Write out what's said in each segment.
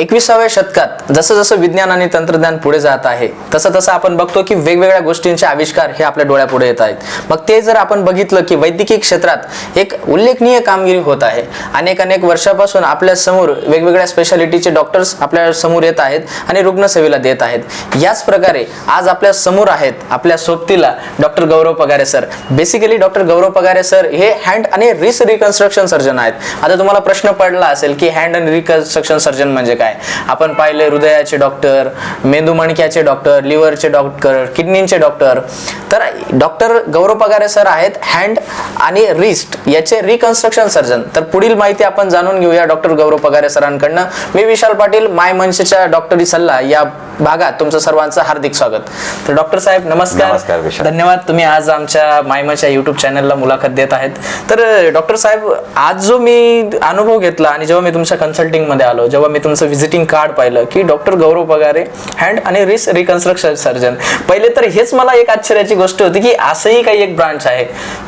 एकविसाव्या शतकात जसं जसं विज्ञान आणि तंत्रज्ञान पुढे जात आहे तसं तसं आपण बघतो की वेगवेगळ्या गोष्टींचे आविष्कार हे आपल्या डोळ्यापुढे येत आहेत. मग ते जर आपण बघितलं की वैद्यकीय क्षेत्रात एक उल्लेखनीय कामगिरी होत आहे. अनेक अनेक वर्षापासून आपल्यासमोर वेगवेगळ्या स्पेशालिटीचे डॉक्टर्स आपल्यासमोर येत आहेत आणि रुग्णसेवेला देत आहेत. याच प्रकारे आज आपल्यासमोर आहेत आपल्या सोबतीला doctor Gaurav Pagare sir basically doctor Gaurav Pagare sir हे हँड आणि रिस रिकन्स्ट्रक्शन सर्जन आहेत. आता तुम्हाला प्रश्न पडला असेल की हँड अँड रिकन्स्ट्रक्शन सर्जन म्हणजे काय? आपण पाहिले हृदयाचे डॉक्टर मेंदू मणक्याचे डॉक्टर लिव्हरचे डॉक्टर किडनीचे डॉक्टर तर डॉक्टर गौरव पगारे सर आहेत हँड आणि रिस्ट याचे रिकन्स्ट्रक्शन सर्जन तर पुढील माहिती आपण जाणून घेऊया डॉक्टर गौरव पगारे सरांकडनं मी विशाल पाटील माय मनसेच्या डॉक्टरी सल्ला या भागात तुमचं सर्वांचं हार्दिक स्वागत. तर डॉक्टर साहेब नमस्कार. धन्यवाद तुम्ही आज आमच्या मायमाच्या युट्यूब चॅनलला मुलाखत देत आहेत. तर डॉक्टर साहेब आज जो मी अनुभव घेतला आणि जेव्हा मी तुमच्या कन्सल्टिंगमध्ये आलो जेव्हा मी तुमचं व्हिजिटिंग कार्ड पाहिलं की डॉक्टर गौरव पगारे हँड आणि रिस रिकन्स्ट्रक्शन सर्जन पहिले तर हेच मला एक आश्चर्याची गोष्ट होती की असंही काही एक ब्रांच आहे.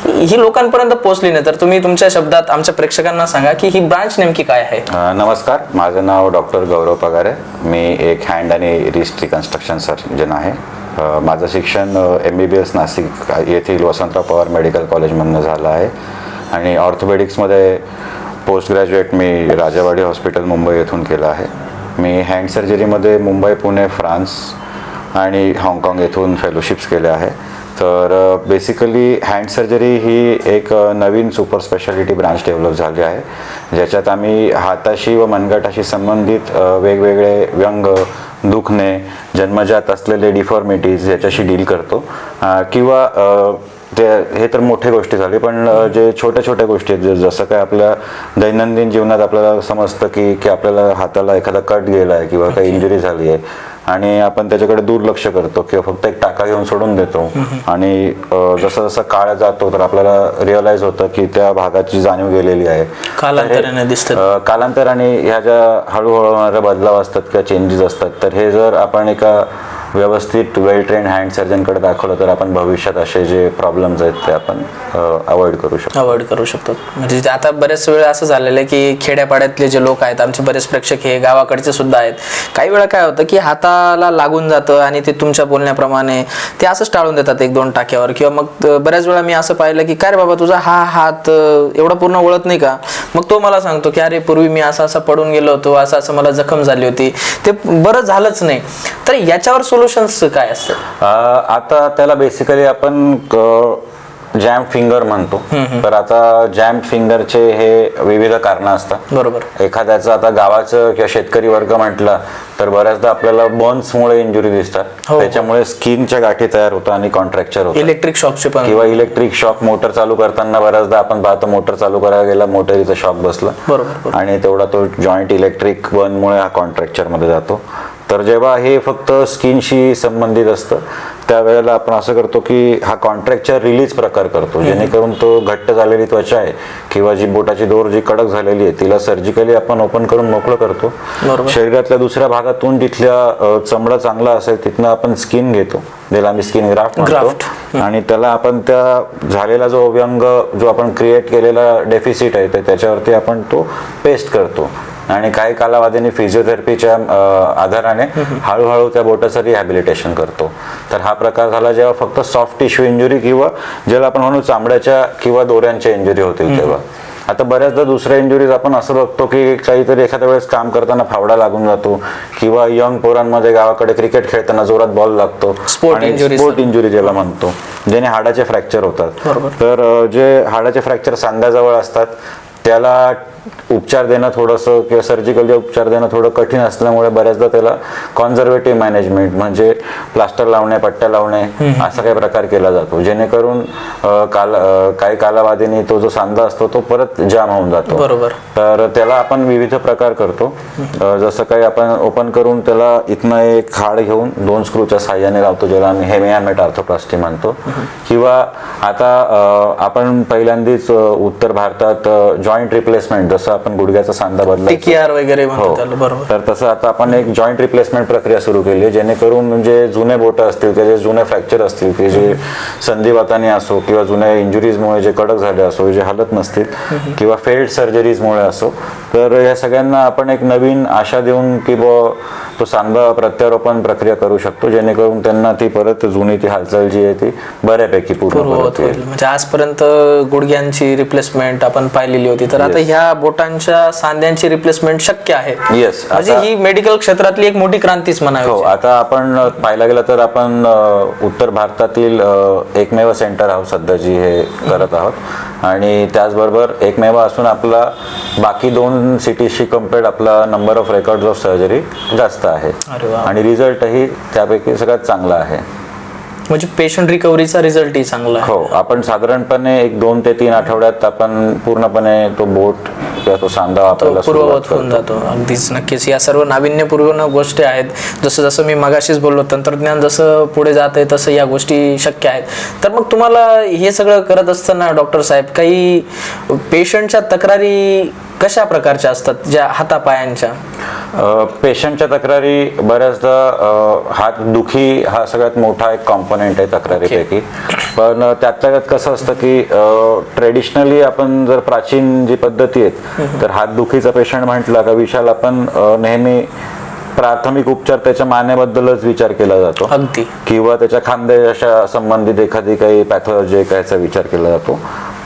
ही लोकांपर्यंत पोहोचली नाही. तर तुम्ही तुमच्या शब्दात आमच्या प्रेक्षकांना सांगा की ही ब्रांच नेमकी काय आहे? नमस्कार. माझं नाव डॉक्टर गौरव पगारे. मी एक हँड आणि हिस्ट्री कन्स्ट्रक्शन सर्जन आहे. माझं शिक्षण M B B S Nashik येथील वसंतराव पवार मेडिकल कॉलेजमधनं झालं आहे. आणि ऑर्थोपेडिक्समध्ये पोस्ट ग्रॅज्युएट मी राजावाडी हॉस्पिटल मुंबई येथून केलं आहे. मी हँड सर्जरीमध्ये मुंबई पुणे फ्रान्स आणि हाँगकाँग येथून फेलोशिप्स केल्या आहे. तर बेसिकली हँड सर्जरी ही एक नवीन सुपर स्पेशालिटी ब्रांच डेव्हलप झाली आहे. ज्याच्यात आम्ही हाताशी व मनगटाशी संबंधित वेगवेगळे व्यंग दुखणे जन्मजात असलेले डिफॉर्मिटीज याच्याशी डील करतो. किंवा ते हे तर मोठे गोष्टी झाली पण जे छोट्या छोट्या गोष्टी आहेत जसं काय आपल्या दैनंदिन जीवनात आपल्याला समजतं की की आपल्याला हाताला एखादा कट गेला आहे किंवा काही इंजुरी झाली आहे आणि आपण त्याच्याकडे दुर्लक्ष करतो किंवा फक्त एक टाका घेऊन सोडून देतो. आणि जसं जसं काळ जातो तर आपल्याला रिअलाइज होतं की त्या भागाची जाणीव गेलेली आहे. कालांतराने दिसतं. कालांतराने ह्या ज्या हळूहळू बदलाव असतात किंवा चेंजेस असतात तर हे जर आपण एका व्यवस्थित वेल ट्रेन हँड सर्जनकडे दाखवलं तर आपण भविष्यात असे जे प्रॉब्लेम्स आहेत ते आपण अवॉइड करू शकतो. अवॉइड करू शकतो. म्हणजे आता बरेच वेळ असं झालेलं आहे की खेड्यापाड्यातले जे लोक आहेत आमचे बरेच प्रेक्षक हे गावाकडचे सुद्धा आहेत. काही वेळा काय होतं की हाताला लागून जातं आणि ते तुमच्या बोलण्याप्रमाणे ते असंच टाळून देतात एक दोन टाक्यावर. किंवा मग बऱ्याच वेळा मी असं पाहिलं की काय रे बाबा तुझा हा हात एवढा पूर्ण ओळत नाही का? मग तो मला सांगतो की अरे पूर्वी मी असं असं पडून गेलो होतो असं असं मला जखम झाली होती. ते बरं झालंच नाही. तर याच्यावर सोल्युशन्स काय असतं अ, आता त्याला बेसिकली आपण जॅम फिंगर म्हणतो. तर आता जॅम फिंगरचे हे विविध कारण असतात. बरोबर. एखाद्याचं आता गावाचं किंवा शेतकरी वर्ग म्हटलं तर बऱ्याचदा आपल्याला बर्न्समुळे इंजुरी दिसतात. हो. त्याच्यामुळे स्किनच्या गाठी तयार होतात आणि कॉन्ट्रॅक्चर होतात. इलेक्ट्रिक शॉपचे पण. किंवा इलेक्ट्रिक शॉक मोटर चालू करताना बऱ्याचदा आपण पाहतो मोटर चालू करायला गेला मोटरीचा शॉक बसला. बरोबर, बरोबर. आणि तेवढा तो जॉईंट इलेक्ट्रिक बर्नमुळे हा कॉन्ट्रॅक्चरमध्ये जातो. तर जेव्हा हे फक्त स्किनशी संबंधित असतं त्यावेळेला आपण असं करतो की हा कॉन्ट्रॅक्चर रिलीज प्रकार करतो जेणेकरून तो घट्ट झालेली त्वचा आहे किंवा जी बोटाची दोर जी कडक झालेली आहे तिला सर्जिकली आपण ओपन करून मोकळं करतो. शरीरातल्या दुसऱ्या भागातून तिथल्या अ, चमडा चांगला असेल तिथनं आपण स्किन घेतो. ज्याला आम्ही स्किन ग्राफ्ट म्हणतो. आणि त्याला आपण त्या झालेला जो व्यंग जो आपण क्रिएट केलेला डेफिसिट आहे तर त्याच्यावरती आपण तो पेस्ट करतो. आणि काही कालावधीने फिजिओथेरपीच्या आधाराने हळूहळू त्या बोटाचं रिहॅबिलिटेशन करतो तर हा प्रकार झाला जेव्हा फक्त सॉफ्ट टिश्यू इंजुरी किंवा ज्याला आपण म्हणू चामड्याच्या किंवा दोऱ्यांच्या इंजुरी होतील तेव्हा आता बऱ्याचदा दुसऱ्या इंजुरीज आपण असं बघतो की काहीतरी एखाद्या वेळेस काम करताना फावडा लागून जातो किंवा यंग पोरांमध्ये गावाकडे क्रिकेट खेळताना जोरात बॉल लागतो. स्पोर्ट इंजुरी ज्याला म्हणतो ज्याने हाडाचे फ्रॅक्चर होतात. तर जे हाडाचे फ्रॅक्चर सांध्याजवळ असतात त्याला उपचार देणं थोडंसं किंवा सर्जिकल उपचार देणं थोडं कठीण असल्यामुळे बऱ्याचदा त्याला कॉन्झर्वेटिव्ह मॅनेजमेंट म्हणजे प्लास्टर लावणे पट्ट्या लावणे असा काही प्रकार केला जातो. जेणेकरून काल काही कालावधीने तो जो सांधा असतो तो परत जाम होऊन जातो. बरोबर. तर त्याला आपण विविध प्रकार करतो. जसं काही आपण ओपन करून त्याला इथनं एक हाड घेऊन दोन स्क्रूच्या साह्याने लावतो ज्याला आम्ही हेमियामेट आर्थोप्लास्टी म्हणतो. किंवा आता आपण पहिल्यांदाच उत्तर भारतात जॉईंट रिप्लेसमेंट जसं आपण गुडघ्याचा सांधा टीकीआर वगैरे हो. तर तसं आता आपण एक जॉईंट रिप्लेसमेंट प्रक्रिया सुरू केली आहे जेणेकरून म्हणजे जुने बोट असतील किंवा जे जुने फ्रॅक्चर असतील की जे संधिवाताने असो किंवा जुन्या इंजुरीजमुळे जे कडक झाले असो जे हलत नसतील किंवा फेल्ड सर्जरीजमुळे असो तर या सगळ्यांना आपण एक नवीन आशा देऊन की बुवा तो सांधा प्रत्यारोपण प्रक्रिया करू शकतो जेणेकरून त्यांना ती परत जुनी ती हालचाल जी आहे ती बऱ्यापैकी पूर्ण होईल. म्हणजे आजपर्यंत गुडघ्यांची रिप्लेसमेंट आपण पाहिलेली होती. तर आता ह्या बोटांच्या सांध्यांची रिप्लेसमेंट शक्य आहे. येस म्हणजे ही मेडिकल क्षेत्रातली एक मोठी क्रांतीच हो म्हणावी आता आपण पाहायला गेलं तर आपण उत्तर भारतातील एकमेव सेंटर आहोत सध्या जी हे करत आहोत. आणि त्याचबरोबर एकमेव असून आपला बाकी दोन सिटीजशी कम्पेअर्ड आपला number of record of surgery जास्त आहे. आणि रिझल्टही त्यापैकी सगळ्यात चांगला आहे. म्हणजे पेशंट रिकव्हरीचा रिझल्टही चांगला आहे. हो आपण साधारणपणे एक दोन ते तीन आठवड्यात आपण पूर्णपणे तो बोट किंवा तो सांधा वापरायला पूर्ववत होऊन जातो. अगदीच नक्कीच. या सर्व नाविन्यपूर्ण गोष्टी आहेत. जसं जसं मी मगाशीच बोललो तंत्रज्ञान जसं पुढे जात आहे तसं या गोष्टी शक्य आहेत. तर मग तुम्हाला हे सगळं करत असताना डॉक्टर साहेब काही पेशंटच्या तक्रारी कशा प्रकारच्या असतात ज्या हातापायांच्या? पेशंटच्या तक्रारी बऱ्याचदा हात दुखी हा सगळ्यात मोठा एक कॉम्पोनेंट आहे तक्रारीपैकी. पण त्यातल्या त्यात कसं असतं की ट्रेडिशनली आपण जर प्राचीन जी पद्धती आहेत तर हात दुखीचा पेशंट म्हटला का विशाल आपण नेहमी प्राथमिक उपचार त्याच्या मानेबद्दलच विचार केला जातो. किंवा त्याच्या खांद्याच्या संबंधित एखादी काही पॅथॉलॉजी याचा विचार केला जातो.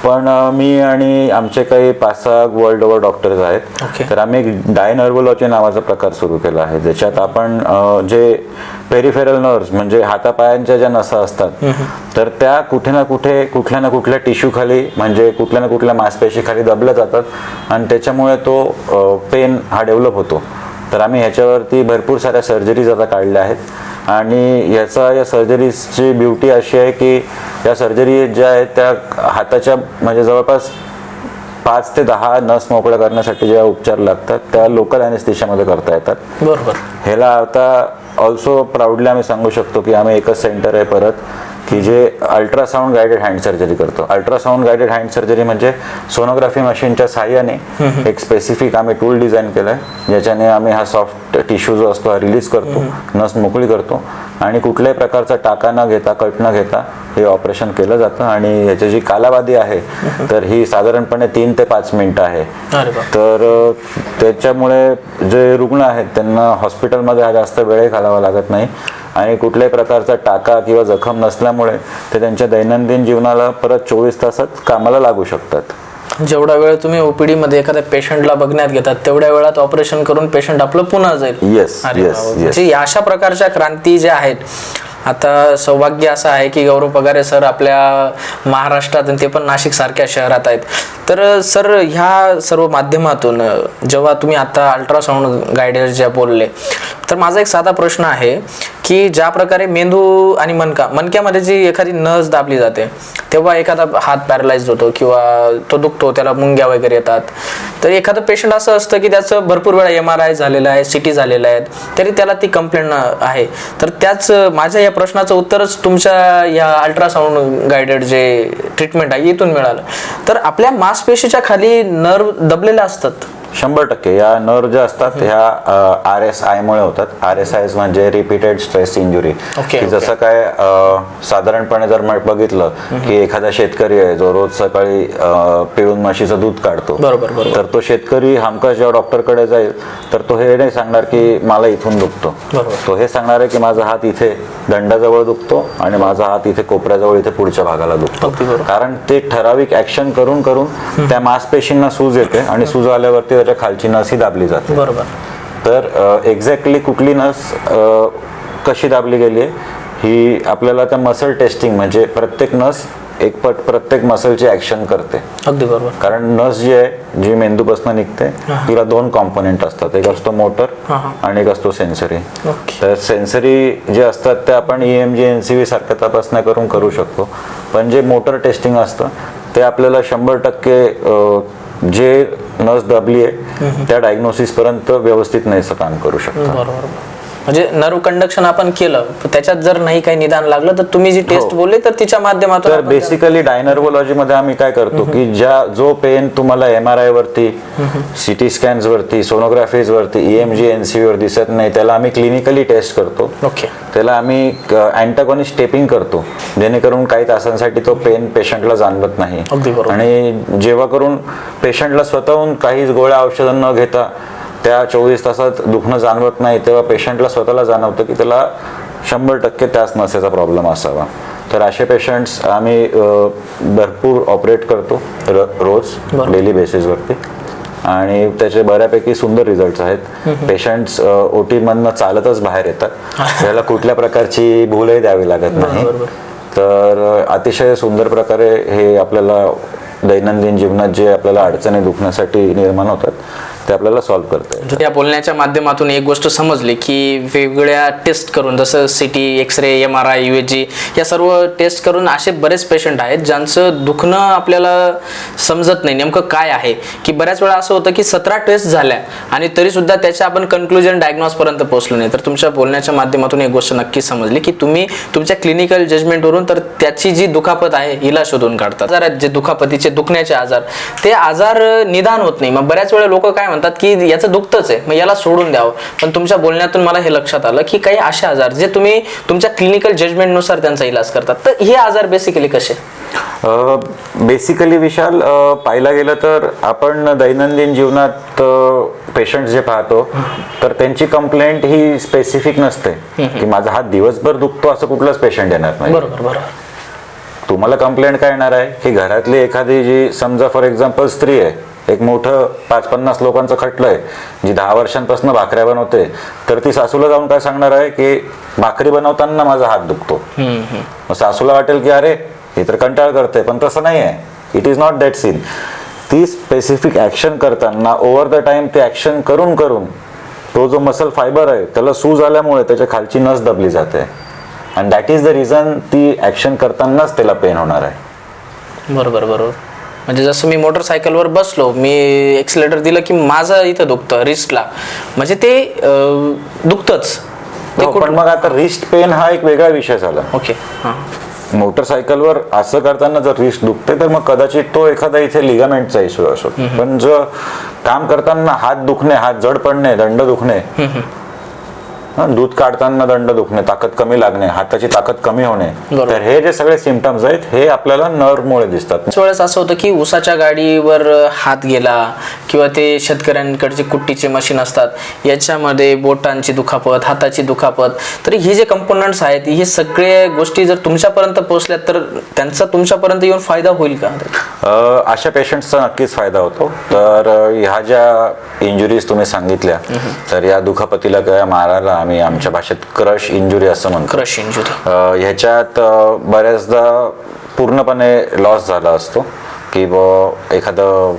पण मी आणि आमचे काही पाच सहा वर्ल्ड ओव्हर डॉक्टर्स आहेत. Okay. तर आम्ही एक डायनर्वोलॉजी नावाचा प्रकार सुरू केला आहे ज्याच्यात आपण जे पेरिफेरल नर्व्स म्हणजे हातापायांच्या ज्या नसा असतात तर त्या कुठे ना कुठे कुठल्या ना कुठल्या टिश्यू खाली म्हणजे कुठल्या ना कुठल्या मांसपेशी खाली दबल्या जातात आणि त्याच्यामुळे तो पेन हा डेव्हलप होतो. तर आम्ही ह्याच्यावरती भरपूर साऱ्या सर्जरीज आता काढल्या आहेत. आणि याचा या सर्जरीजची ब्युटी अशी आहे की या सर्जरी ज्या आहेत त्या हाताच्या म्हणजे जवळपास पाच ते दहा नस मोकळ्या करण्यासाठी ज्या उपचार लागतात त्या लोकल अॅनेस्थेशियामध्ये करता येतात. बरोबर. ह्याला आता ऑल्सो प्राऊडली आम्ही सांगू शकतो की आम्ही एकच सेंटर आहे परत. की जे अल्ट्रासाऊंड गायडेड हँड सर्जरी करतो. अल्ट्रासाऊंड गायडेड हँड सर्जरी म्हणजे सोनोग्राफी मशीनच्या साह्याने एक स्पेसिफिक आम्ही टूल डिझाईन केलं आहे ज्याच्याने आम्ही हा सॉफ्ट टिश्यू जो असतो हा रिलीज करतो नस मोकळी करतो. आणि कुठल्याही प्रकारचा टाका न घेता कट न घेता हे ऑपरेशन केलं जातं. आणि याची जी कालावधी आहे तर ही साधारणपणे तीन ते पाच मिनिटं आहे. तर त्याच्यामुळे जे रुग्ण आहेत त्यांना हॉस्पिटलमध्ये हा जास्त वेळ घालावा लागत नाही. आणि कुठल्याही प्रकारचा टाका किंवा जखम नसल्यामुळे ते त्यांच्या दैनंदिन जीवनाला परत चोवीस तासात कामाला लागू शकतात. जेवढा वेळ तुम्ही ओपीडी मध्ये एखाद्या पेशंटला बघण्यात घेतात तेवढ्या वेळात ऑपरेशन करून पेशंट आपलं पुन्हा जाईल. येस म्हणजे अशा प्रकारच्या क्रांती ज्या आहेत आता सौभाग्य असं आहे की गौरव पगारे सर आपल्या महाराष्ट्रात आणि ते पण नाशिक सारख्या शहरात आहेत. तर सर ह्या सर्व माध्यमातून जेव्हा तुम्ही आता अल्ट्रासाऊंड गायडर ज्या बोलले तर माझा एक साधा प्रश्न आहे की ज्या प्रकारे मेंदू आणि मनका मनक्यामध्ये जी एखादी नस दाबली जाते तेव्हा एखादा हात पॅरलाइज होतो किंवा तो दुखतो त्याला मुंग्या वगैरे येतात. तर एखादं पेशंट असं असतं की त्याचं भरपूर वेळा एम आर आय झालेलं आहे सी टी झालेलं आहे तरी त्याला ती कंप्लेंट आहे. तर त्याच माझ्या या प्रश्नाचं उत्तरच तुमच्या या अल्ट्रासाऊंड गायडेड जे ट्रीटमेंट आहे इथून मिळालं. तर आपल्या मांसपेशीच्या खाली नर्व दबलेल्या असतात. शंभर टक्के. या नर्व ज्या असतात ह्या आर एस आय मुळे होतात. आर एस आय म्हणजे रिपीटेड स्ट्रेस इंजुरी की जसं काय साधारणपणे जर बघितलं की एखादा शेतकरी आहे जो रोज सकाळी पिळून म्हशीचं दूध काढतो. तर तो शेतकरी हमखास जेव्हा डॉक्टरकडे जाईल तर तो हे नाही सांगणार की मला इथून दुखतो. तो हे सांगणार आहे की माझा हात इथे दंडाजवळ दुखतो आणि माझा हात इथे कोपऱ्याजवळ इथे पुढच्या भागाला दुखतो. कारण ते ठराविक ऍक्शन करून करून त्या मांसपेशींना सूज येते आणि सूज आल्यावरती त्याच्या खालची नस ही दाबली जाते. बरोबर. तर एक्झॅक्टली कुठली नस कशी दाबली गेली आहे? ही आपल्याला त्या मसल टेस्टिंग म्हणजे प्रत्येक नस एक पट प्रत्येक मसलची ऍक्शन करते. अगदी बरोबर. कारण नस जी आहे जी मेंदूपासून निघते तिला दोन कॉम्पोनेंट असतात. एक असतो मोटर. आणि एक असतो सेन्सरी तर सेन्सरी जे असतात ते आपण E M G N C V सारख्या तपासण्या करून करू शकतो. पण जे मोटर टेस्टिंग असतं ते आपल्याला शंभर टक्के जे नस दबली आहे त्या डायग्नोसिस पर्यंत व्यवस्थित नाहीचं काम करू शकतं बरोबर. म्हणजे नर्व कंडक्शन आपण केलं त्याच्यात जर नाही काही निदान लागलं तर तुम्ही जी टेस्ट हो. बोलले तर तिच्या माध्यमातून तर बेसिकली डायनर्वोलॉजी मध्ये आम्ही काय करतो की ज्या जो पेन तुम्हाला एम आर आय वरती सिटी स्कॅन्स वरती सोनोग्राफीज वरती E ईएमजी एनसीबी वर दिसत नाही त्याला आम्ही क्लिनिकली टेस्ट करतो. ओके त्याला आम्ही अँटागॉनिस्ट स्टेपिंग करतो. जेणेकरून काही तासांसाठी तो पेन पेशंटला जाणवत नाही. आणि जेव्हा करून पेशंटला स्वतःहून काहीच गोळ्या औषधं न घेता त्या चोवीस तासात दुखणं जाणवत नाही तेव्हा पेशंटला स्वतःला जाणवतं की त्याला शंभर टक्के त्याच नसेचा प्रॉब्लेम असावा. तर असे पेशंट्स आम्ही भरपूर ऑपरेट करतो रोज. डेली बेसिसवरती आणि त्याचे बऱ्यापैकी सुंदर रिझल्ट आहेत. पेशंट्स ओ टी मधनं चालतच बाहेर येतात. त्याला कुठल्या प्रकारची भूलही द्यावी लागत नाही. तर अतिशय सुंदर प्रकारे हे आपल्याला दैनंदिन जीवनात जे आपल्याला अडचणी दुखण्यासाठी निर्माण होतात ते आपल्याला सॉल्व्ह करता येतात या बोलण्याच्या माध्यमातून एक गोष्ट समजली की वेगवेगळ्या टेस्ट करून जसं C T x ray M R I U G या सर्व टेस्ट करून असे बरेच पेशंट आहेत ज्यांचं दुखणं आपल्याला समजत नाही. नेमकं काय आहे? की बऱ्याच वेळा असं होतं की सतरा टेस्ट झाल्या आणि तरी सुद्धा त्याच्या आपण कन्क्लुजन डायग्नॉसपर्यंत पोहोचलो नाही. तर तुमच्या बोलण्याच्या माध्यमातून एक गोष्ट नक्की समजली की तुम्ही तुमच्या क्लिनिकल जजमेंटवरून तर त्याची जी दुखापत आहे हिला शोधून काढतात. जे दुखापतीचे दुखण्याचे आजार ते आजार निदान होत नाही. मग बऱ्याच वेळा लोक काय म्हणतात की याचं दुखतच आहे. मग याला सोडून द्यावं. पण तुमच्या बोलण्यातून मला हे लक्षात आलं की काही असे आजार जे तुम्ही तुमच्या क्लिनिकल जजमेंटनुसार त्यांचा इलाज करतात. तर हे आजार बेसिकली कसे? बेसिकली विशाल पाहायला गेलं तर आपण दैनंदिन जीवनात पेशंट जे पाहतो तर त्यांची कंप्लेंट ही स्पेसिफिक नसते. की माझा हात दिवसभर दुखतो असं कुठलाच पेशंट येणार नाही. बरोबर बरोबर. तुम्हाला कंप्लेंट काय येणार आहे? की घरातली एखादी जी समजा फॉर एक्झाम्पल स्त्री आहे एक मोठं पाच पन्नास लोकांचं खटलं आहे जी दहा वर्षांपासून भाकऱ्या बनवते तर ती सासूला जाऊन काय सांगणार आहे की भाकरी बनवताना माझा हात दुखतो. मग सासूला वाटेल की अरे हे तर कंटाळ करते पण तसं नाही आहे it is not that seen ती स्पेसिफिक ॲक्शन करताना ओव्हर द टाइम ते ॲक्शन करून करून तो जो मसल फायबर आहे त्याला सूज आल्यामुळे त्याच्या खालची नस दबली जाते. And that is the reason ती ॲक्शन करतानाच त्याला पेन होणार आहे. बरोबर बरोबर. म्हणजे जसं मी मोटरसायकलवर बसलो मी एक्सिलेटर दिलं की माझं इथं दुखतं रिस्टला म्हणजे ते दुखतंच. हो, पण मग आता रिस्ट पेन हा एक वेगळा विषय झाला. ओके मोटरसायकलवर असं करताना जर रिस्ट दुखते तर मग कदाचित तो एखादा इथे लिगामेंटचा इश्यू असो. पण जो काम करताना हात दुखणे हात जड पडणे दंड दुखणे दूध काढताना दंड दुखणे ताकद कमी लागणे हाताची ताकद कमी होणे. तर हे जे सगळे सिमटम्स आहेत हे आपल्याला नर्वमुळे दिसतात. वेळेस असं होतं की उसाच्या गाडीवर हात गेला किंवा ते शेतकऱ्यांकडचे कुट्टीचे मशीन असतात याच्यामध्ये बोटांची दुखापत हाताची दुखापत तरी हे जे कंपोनंट्स आहेत हे सगळे गोष्टी जर तुमच्यापर्यंत पोहोचल्या तर त्यांचा तुमच्यापर्यंत येऊन फायदा होईल का? अशा पेशंट्सचा नक्कीच फायदा होतो. तर ह्या ज्या इंजुरीज तुम्ही सांगितल्या तर या दुखापतीला किंवा मारायला आम्ही आमच्या भाषेत क्रश इंजुरी असं म्हणतो. क्रश इंजुरी ह्याच्यात बऱ्याचदा पूर्णपणे लॉस झाला असतो. की ब एखादं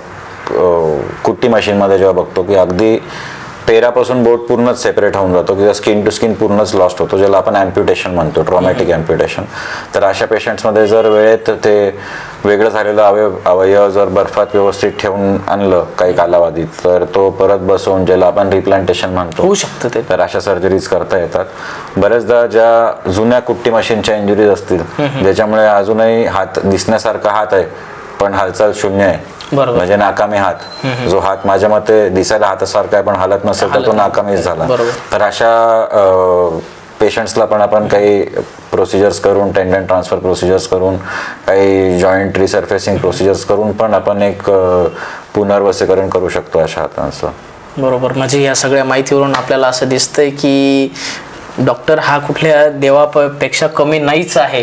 कुट्टी मशीनमध्ये जेव्हा बघतो की अगदी पेरापासून बोट पूर्णच सेपरेट होऊन जातो किंवा स्किन टू स्किन पूर्णच लॉस्ट होतो ज्याला आपण अम्प्युटेशन म्हणतो ट्रॉमॅटिक अम्प्युटेशन तर अशा पेशंट्समध्ये जर वेळेत ते वेगळं झालेलं अवयव अवयव जर बर्फात व्यवस्थित ठेवून आणलं काही कालावधीत तर तो परत बसवून ज्याला आपण रिप्लांटेशन म्हणतो होऊ शकतं ते. तर अशा सर्जरीज करता येतात. बऱ्याचदा ज्या जुन्या कुट्टी मशीनच्या इंजुरीज असतील ज्याच्यामुळे अजूनही हात दिसण्यासारखा हात आहे पण हालचाल शून्य आहे. म्हणजे नाकामी हात. जो हात माझ्या मते दिसायला हातासारखा आहे पण हालत नसेल तर तो नाकामीच झाला. तर अशा पेशंट्सला पण आपण काही प्रोसिजर्स करून टेंडन ट्रान्सफर प्रोसिजर्स करून काही जॉईंट रिसर्फेसिंग प्रोसिजर्स करून पण आपण एक पुनर्वसीकरण करू शकतो अशा हातांचं. बरोबर. म्हणजे या सगळ्या माहितीवरून आपल्याला असं दिसतंय की डॉक्टर हा कुठल्या देवापेक्षा कमी नाहीच आहे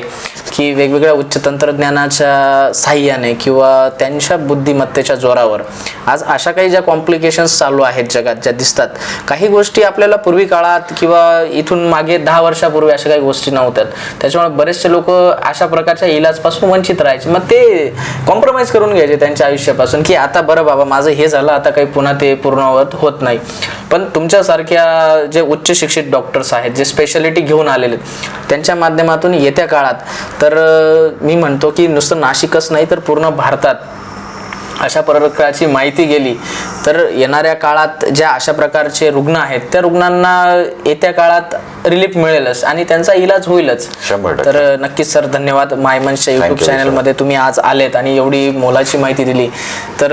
की वेगवेगळ्या उच्च तंत्रज्ञानाच्या साह्याने किंवा त्यांच्या बुद्धिमत्तेच्या जोरावर. आज अशा काही ज्या कॉम्प्लिकेशन्स चालू आहेत जगात ज्या दिसतात काही गोष्टी आपल्याला पूर्वी काळात किंवा इथून मागे दहा वर्षापूर्वी अशा काही गोष्टी नव्हत्यात. त्याच्यामुळे बरेचसे लोक अशा प्रकारच्या इलाजपासून वंचित राहायचे. मग ते कॉम्प्रोमाइज करून घ्यायचे त्यांच्या आयुष्यापासून की आता बरं बाबा माझं हे झालं आता काही पुन्हा ते पूर्णवत होत नाही. पण तुमच्यासारख्या जे उच्च शिक्षित डॉक्टर्स आहेत जे स्पेशालिटी घेऊन आलेले त्यांच्या माध्यमातून येत्या काळात तर मी म्हणतो की नुसतं नाशिकच नाही तर पूर्ण भारतात अशा प्रकारची माहिती गेली तर येणाऱ्या काळात ज्या अशा प्रकारचे रुग्ण आहेत त्या रुग्णांना येत्या काळात रिलीफ मिळेलच आणि त्यांचा इलाज होईलच. तर नक्कीच सर धन्यवाद. मायमनच्या युट्यूब. चॅनलमध्ये तुम्ही आज आलेत आणि एवढी मोलाची माहिती दिली. तर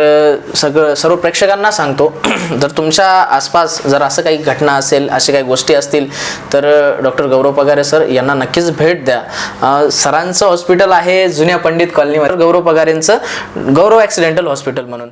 सगळं सर्व प्रेक्षकांना सांगतो जर तुमच्या आसपास जर असं काही घटना असेल अशा काही गोष्टी असतील तर डॉक्टर गौरव पगारे सर यांना नक्कीच भेट द्या. सरांचं हॉस्पिटल आहे जुन्या पंडित कॉलनीमध्ये. गौरव पगारेंचं गौरव ॲक्सिडेंटल हॉस्पिटल म्हणून.